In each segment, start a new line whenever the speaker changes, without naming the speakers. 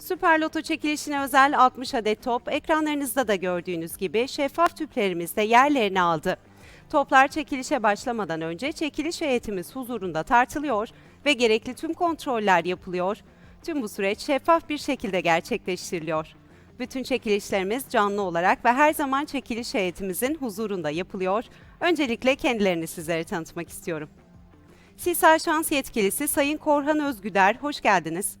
Süper Loto çekilişine özel 60 adet top ekranlarınızda da gördüğünüz gibi şeffaf tüplerimizde yerlerini aldı. Toplar çekilişe başlamadan önce çekiliş heyetimiz huzurunda tartılıyor ve gerekli tüm kontroller yapılıyor. Tüm bu süreç şeffaf bir şekilde gerçekleştiriliyor. Bütün çekilişlerimiz canlı olarak ve her zaman çekiliş heyetimizin huzurunda yapılıyor. Öncelikle kendilerini sizlere tanıtmak istiyorum. Sisal Şans Yetkilisi Sayın Korhan Özgüder, hoş geldiniz.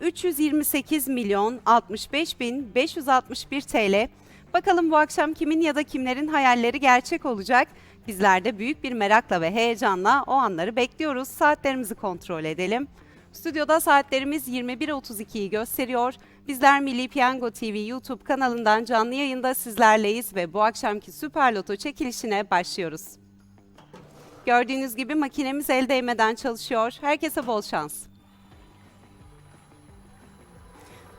328 milyon 65 bin 561 TL. Bakalım bu akşam kimin ya da kimlerin hayalleri gerçek olacak? Bizler de büyük bir merakla ve heyecanla o anları bekliyoruz. Saatlerimizi kontrol edelim. Stüdyoda saatlerimiz 21.32'yi gösteriyor. Bizler Milli Piyango TV YouTube kanalından canlı yayında sizlerleyiz ve bu akşamki Süper Loto çekilişine başlıyoruz. Gördüğünüz gibi makinemiz el değmeden çalışıyor. Herkese bol şans.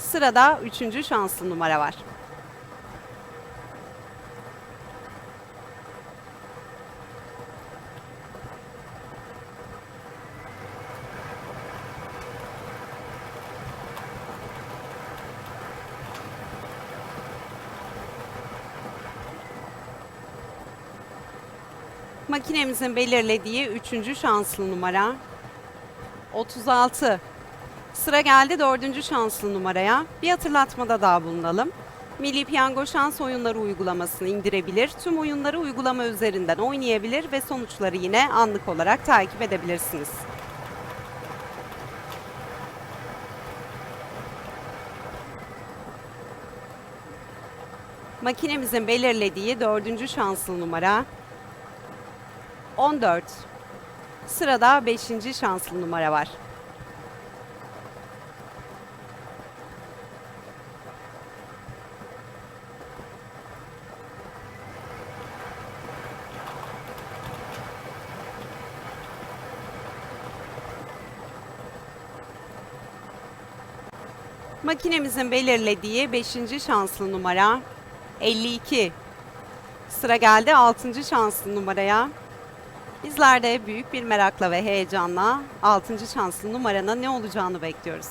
Sırada üçüncü şanslı numara var. Makinemizin belirlediği üçüncü şanslı numara 36. Sıra geldi dördüncü şanslı numaraya. Bir hatırlatmada daha bulunalım. Milli Piyango şans oyunları uygulamasını indirebilir, tüm oyunları uygulama üzerinden oynayabilir ve sonuçları yine anlık olarak takip edebilirsiniz. Makinemizin belirlediği dördüncü şanslı numara 14. Sırada beşinci şanslı numara var. Makinemizin belirlediği 5. şanslı numara 52. Sıra geldi 6. şanslı numaraya. Bizler de büyük bir merakla ve heyecanla 6. şanslı numaranın ne olacağını bekliyoruz.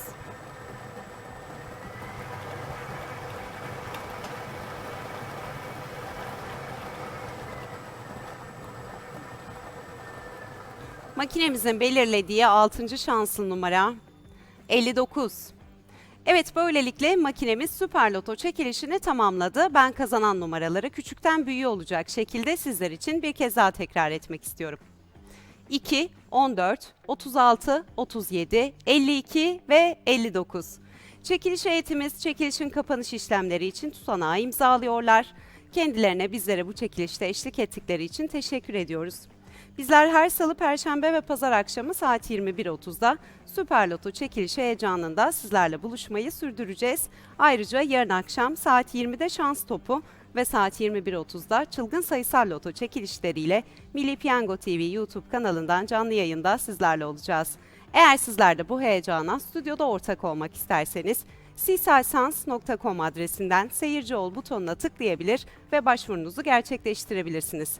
Makinemizin belirlediği 6. şanslı numara 59. Evet böylelikle makinemiz Süper Loto çekilişini tamamladı. Ben kazanan numaraları küçükten büyüğe olacak şekilde sizler için bir kez daha tekrar etmek istiyorum. 2, 14, 36, 37, 52 ve 59. Çekiliş heyetimiz çekilişin kapanış işlemleri için tutanağı imzalıyorlar. Kendilerine bizlere bu çekilişte eşlik ettikleri için teşekkür ediyoruz. Bizler her salı, perşembe ve pazar akşamı saat 21.30'da Süper Loto çekilişi heyecanında sizlerle buluşmayı sürdüreceğiz. Ayrıca yarın akşam saat 20'de şans topu ve saat 21.30'da çılgın sayısal loto çekilişleriyle Milli Piyango TV YouTube kanalından canlı yayında sizlerle olacağız. Eğer sizler de bu heyecana stüdyoda ortak olmak isterseniz sisalsans.com adresinden seyirci ol butonuna tıklayabilir ve başvurunuzu gerçekleştirebilirsiniz.